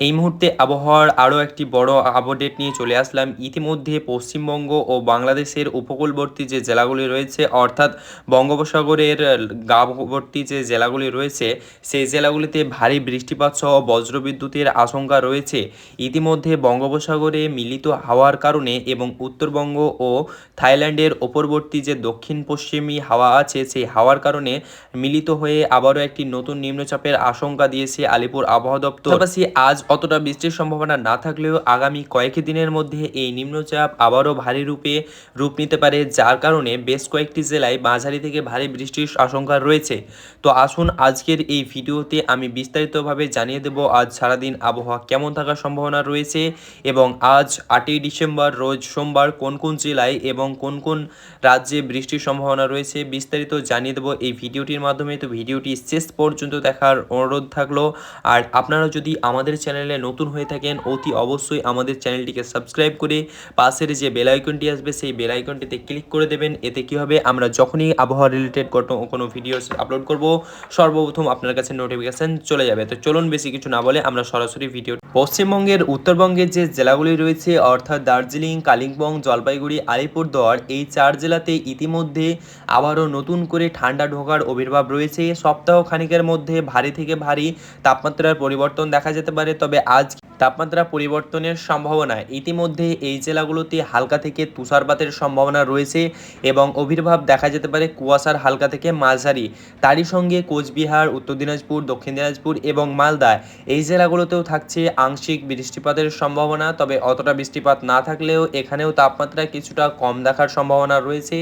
এই মুহূর্তে আবহাওয়ার আরও একটি বড় আপডেট নিয়ে চলে আসলাম। ইতিমধ্যে পশ্চিমবঙ্গ ও বাংলাদেশের উপকূলবর্তী যে জেলাগুলি রয়েছে, অর্থাৎ বঙ্গোপসাগরের গাবর্তী যে জেলাগুলি রয়েছে, সেই জেলাগুলিতে ভারী বৃষ্টিপাত সহ বজ্রবিদ্যুতের আশঙ্কা রয়েছে। ইতিমধ্যে বঙ্গোপসাগরে মিলিত হাওয়ার কারণে এবং উত্তরবঙ্গ ও থাইল্যান্ডের ওপরবর্তী যে দক্ষিণ পশ্চিমী হাওয়া আছে, সেই হাওয়ার কারণে মিলিত হয়ে আবারও একটি নতুন নিম্নচাপের আশঙ্কা দিয়েছে আলিপুর আবহাওয়া দপ্তর। পাশাপাশি আজ অতটা বৃষ্টির সম্ভাবনা না থাকলেও আগামী কয়েক দিনের মধ্যে এই নিম্নচাপ আবারও ভারী রূপে রূপ নিতে পারে, যার কারণে বেশ কয়েকটি জেলায় মাঝারি থেকে ভারী বৃষ্টির আশঙ্কা রয়েছে। তো আসুন আজকের এই ভিডিওতে আমি বিস্তারিতভাবে জানিয়ে দেব আজ সারাদিন আবহাওয়া কেমন থাকার সম্ভাবনা রয়েছে এবং আজ আটই ডিসেম্বর রোজ সোমবার কোন কোন জেলায় এবং কোন কোন রাজ্যে বৃষ্টির সম্ভাবনা রয়েছে বিস্তারিত জানিয়ে দেবো এই ভিডিওটির মাধ্যমে। তো ভিডিওটি শেষ পর্যন্ত দেখার অনুরোধ থাকল। আর আপনারা যদি আমাদের চ্যানেলে নতুন হয়ে থাকেন, অতি অবশ্যই আমাদের চ্যানেলটিকে সাবস্ক্রাইব করে পাশের যে বেল আইকনটি আসবে, সেই বেল আইকনটিতে ক্লিক করে দেবেন। এতে কী হবে? আমরা যখনই আবহাওয়া রিলেটেড কোনো ভিডিও আপলোড করব, সর্বপ্রথম আপনার কাছে নোটিফিকেশান চলে যাবে। তো চলুন বেশি কিছু না বলে আমরা সরাসরি ভিডিও পশ্চিমবঙ্গের, উত্তরবঙ্গের যে জেলাগুলি রয়েছে, অর্থাৎ দার্জিলিং, কালিম্পং, জলপাইগুড়ি, আলিপুরদুয়ার, এই চার জেলাতে ইতিমধ্যে আবারও নতুন করে ঠান্ডা ঢোকার আবির্ভাব রয়েছে। সপ্তাহ খানিকের মধ্যে ভারী থেকে ভারী তাপমাত্রার পরিবর্তন দেখা যেতে পারে। তবে আজ তাপমাত্রা পরিবর্তনের সম্ভাবনা। ইতিমধ্যে এই জেলাগুলোতে হালকা থেকে তুষারপাতের সম্ভাবনা রয়েছে এবং আবির্ভাব দেখা যেতে পারে কুয়াশার হালকা থেকে মাঝারি। তারই সঙ্গে কোচবিহার, উত্তর দিনাজপুর, দক্ষিণ দিনাজপুর এবং মালদা এই জেলাগুলোতেও থাকছে আংশিক বৃষ্টিপাতের সম্ভাবনা। তবে অতটা বৃষ্টিপাত না থাকলেও এখানেও তাপমাত্রা কিছুটা কম দেখার সম্ভাবনা রয়েছে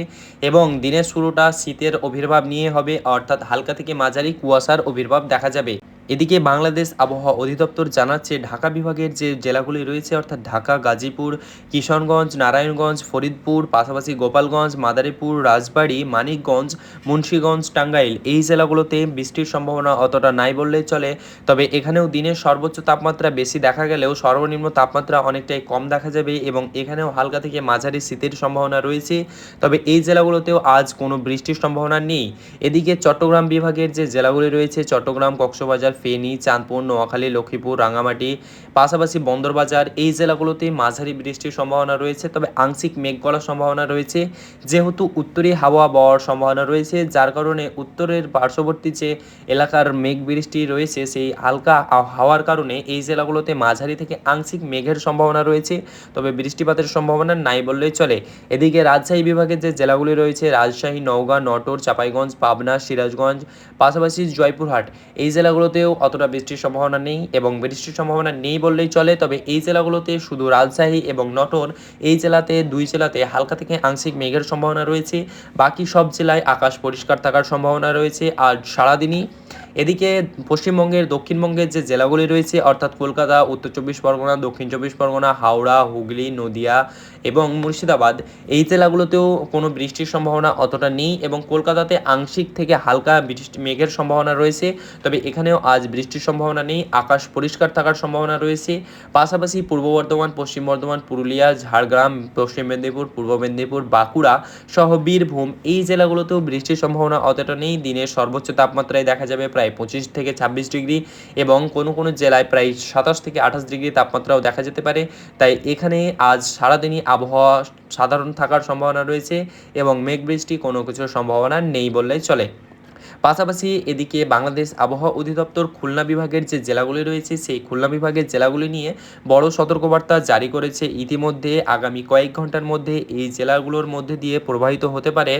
এবং দিনের শুরুটা শীতের আবির্ভাব নিয়ে হবে, অর্থাৎ হালকা থেকে মাঝারি কুয়াশার আবির্ভাব দেখা যাবে। এদিকে বাংলাদেশ আবহাওয়া অধিদপ্তর জানাচ্ছে, ঢাকা বিভাগের যে জেলাগুলি রয়েছে, অর্থাৎ ঢাকা, গাজীপুর, কিশনগঞ্জ, নারায়ণগঞ্জ, ফরিদপুর, পাশাপাশি গোপালগঞ্জ, মাদারীপুর, রাজবাড়ী, মানিকগঞ্জ, মুন্সীগঞ্জ, টাঙ্গাইল, এই জেলাগুলোতে বৃষ্টির সম্ভাবনা অতটা নাই বললেই চলে। তবে এখানেও দিনের সর্বোচ্চ তাপমাত্রা বেশি দেখা গেলেও সর্বনিম্ন তাপমাত্রা অনেকটাই কম দেখা যাবে এবং এখানেও হালকা থেকে মাঝারি শীতের সম্ভাবনা রয়েছে। তবে এই জেলাগুলোতেও আজ কোনো বৃষ্টির সম্ভাবনা নেই। এদিকে চট্টগ্রাম বিভাগের যে জেলাগুলি রয়েছে, চট্টগ্রাম, কক্সবাজার ফেনী, চাঁদপুর, নোয়াখালী, লক্ষ্মীপুর রাঙামাটি পাশাপাশি বন্দরবাজার, এই জেলাগুলোতে মাঝারি বৃষ্টির সম্ভাবনা রয়েছে, তবে আংশিক মেঘ গলার সম্ভাবনা রয়েছে। যেহেতু উত্তরে হাওয়া বওয়ার সম্ভাবনা রয়েছে, যার কারণে উত্তরের পার্শ্ববর্তী যে এলাকার মেঘ বৃষ্টি রয়েছে, সেই হালকা হাওয়ার কারণে এই জেলাগুলোতে মাঝারি থেকে আংশিক মেঘের সম্ভাবনা রয়েছে, তবে বৃষ্টিপাতের সম্ভাবনা নাই বললেই চলে। এদিকে রাজশাহী বিভাগের যে জেলাগুলি রয়েছে, রাজশাহী, নওগাঁ, নটর, চাপাইগঞ্জ, পাবনা, সিরাজগঞ্জ, পাশাপাশি জয়পুরহাট, এই জেলাগুলোতে জেলাগুলোতেও অতটা বৃষ্টির সম্ভাবনা নেই এবং বৃষ্টির সম্ভাবনা নেই বললেই চলে, তবে এই জেলাগুলোতে শুধু রাজশাহী এবং নটর এই জেলাতে, দুই জেলাতে হালকা থেকে আংশিক মেঘের সম্ভাবনা রয়েছে। বাকি সব জেলায় আকাশ পরিষ্কার থাকার সম্ভাবনা রয়েছে। আর সারাদিনই এদিকে পশ্চিমবঙ্গের, দক্ষিণবঙ্গের যে জেলাগুলি রয়েছে, অর্থাৎ কলকাতা, উত্তর চব্বিশ পরগনা, দক্ষিণ চব্বিশ পরগনা, হাওড়া, হুগলি, নদিয়া এবং মুর্শিদাবাদ, এই জেলাগুলোতেও কোনো বৃষ্টির সম্ভাবনা অতটা নেই এবং কলকাতাতে আংশিক থেকে হালকা বৃষ্টি, মেঘের সম্ভাবনা রয়েছে। তবে এখানেও আজ বৃষ্টির সম্ভাবনা নেই, আকাশ পরিষ্কার থাকার সম্ভাবনা রয়েছে। পাশাপাশি পূর্ব বর্ধমান, পশ্চিম বর্ধমান, পুরুলিয়া, ঝাড়গ্রাম, পশ্চিম মেদিনীপুর, পূর্ব মেদিনীপুর, বাঁকুড়া সহ বীরভূম, এই জেলাগুলোতেও বৃষ্টির সম্ভাবনা অতটা নেই। দিনের সর্বোচ্চ তাপমাত্রায় দেখা যাবে প্রায় পঁচিশ থেকে ছাব্বিশ ডিগ্রি এবং কোনো কোনো জেলায় প্রায় সাতাশ থেকে আঠাশ ডিগ্রি তাপমাত্রাও দেখা যেতে পারে। তাই এখানে আজ সারাদিনই আবহাওয়া সাধারণ থাকার সম্ভাবনা রয়েছে এবং মেঘ বৃষ্টি কোনো কিছুর সম্ভাবনা নেই বললেই চলে। পাশাপাশি এদিকে বাংলাদেশ আবহাওয়া অধিদপ্তর খুলনা বিভাগের যে জেলাগুলি রয়েছে, সেই খুলনা বিভাগের জেলাগুলি নিয়ে বড় সতর্কবার্তা জারি করেছে। ইতিমধ্যে আগামী কয়েক ঘণ্টার মধ্যে এই জেলাগুলোর মধ্যে দিয়ে প্রবাহিত হতে পারে।